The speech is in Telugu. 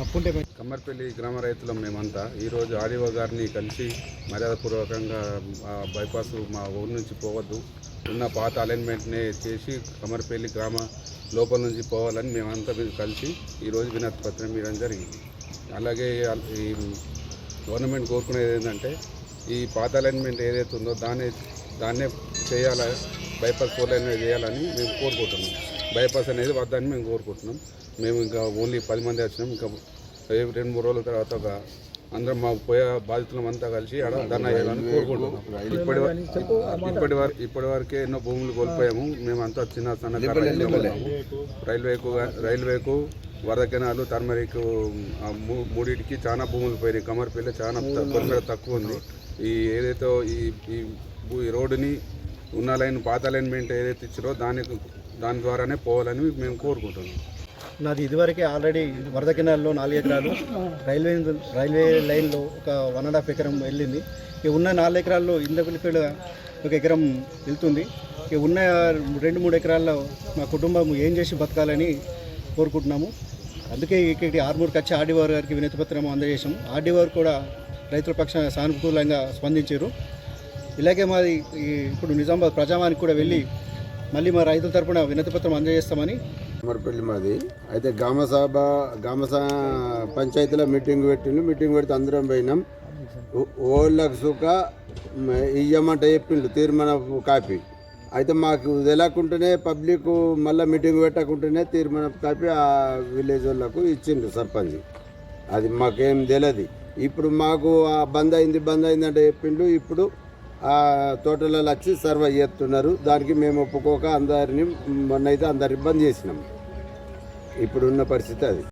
గ్రామ రైతులం మేమంతా ఈరోజు ఆర్డీఓ గారిని కలిసి మర్యాదపూర్వకంగా బైపాస్ మా ఊరు నుంచి పోవద్దు. ఉన్న పాత అలైన్మెంట్నే చేసి కమ్మర్పల్లి గ్రామ లోపల నుంచి పోవాలని మేమంతా మీరు కలిసి ఈరోజు వినతి పత్రం ఇవ్వడం జరిగింది. అలాగే ఈ గవర్నమెంట్ కోరుకునేది ఏంటంటే ఈ పాత అలైన్మెంట్ ఏదైతే ఉందో దాన్ని దాన్నే చేయాల బైపాస్ ఫోర్ లైన్ చేయాలని మేము కోరుకుంటున్నాం. బైపాస్ అనేది వద్దని మేము కోరుకుంటున్నాం. మేము ఇంకా ఓన్లీ పది మంది వచ్చినాం. ఇంకా ఏ రెండు మూడు రోజుల తర్వాత ఒక అందరం మా పోయే బాధితులం అంతా కలిసి ఆడ ధర్నా చేయాలని కోరుకుంటున్నాం. ఇప్పటి వర- ఇప్పటి వరకు ఇప్పటి వరకే ఎన్నో భూములు కోల్పోయాము. మేమంతా చిన్న సన్నకారు రైతులు ఉన్నాము. రైల్వేకు రైల్వేకు వరద కెనాలు టర్మరిక్ మూ- మూడింటికి చాలా భూములు పోయినాయి. కమర్పల్లి చాలా తక్కువ ఉంది. ఈ ఏదైతే ఈ ఈ రోడ్డుని ఉన్న లైన్ పాత అలైన్మెంట్ ఏదైతే ఇచ్చారో దానికి దాని ద్వారానే పోవాలని మేము కోరుకుంటున్నాం. నాది ఇదివరకే ఆల్రెడీ వరద కెనాల్లో నాలుగు ఎకరాలు. రైల్వే రైల్వే లైన్లో ఒక వన్ అండ్ హాఫ్ ఎకరం వెళ్ళింది. ఇక ఉన్న నాలుగు ఎకరాల్లో ఇందకులిపేడ ఒక ఎకరం వెళ్తుంది. ఇక ఉన్న రెండు మూడు ఎకరాల్లో మా కుటుంబం ఏం చేసి బతకాలని కోరుకుంటున్నాము. అందుకే ఇక్కడికి ఆర్మూర్కి వచ్చి ఆర్డీఓ గారికి వినతిపత్రం అందజేసాం ఆర్డీఓ కూడా రైతుల పక్షాన సానుకూలంగా స్పందించారు. ఇలాగే మాది ఇప్పుడు నిజామాబాద్ ప్రజావానికి కూడా వెళ్ళి మళ్ళీ మా రైతుల తరపున వినతిపత్రం అందజేస్తామని కుమారపల్లి మాది. అయితే గ్రామ సభ గ్రామ పంచాయతీలో మీటింగ్ పెట్టిండు. మీటింగ్ పెడితే అందరం పోయినాం. ఓళ్ళకు సుఖ మ- ఇయ్యమంట చెప్పిండు తీర్మాన కాపీ. అయితే మాకు తెలియకుంటేనే పబ్లిక్ మళ్ళీ మీటింగ్ పెట్టకుంటేనే తీర్మాన కాపీ ఆ విలేజ్ వాళ్ళకు ఇచ్చిండు సర్పంచ్. అది మాకేం తెలియదు ఇప్పుడు మాకు బంద్ అయింది బంద్ అయింది అంటే చెప్పిండు. ఇప్పుడు తోటలలో వచ్చి సర్వే చేస్తున్నారు. దానికి మేము ఒప్పుకోక అందరిని మొన్న అయితే అందరిని బంద్ చేసినాం. ఇప్పుడున్న పరిస్థితి అది.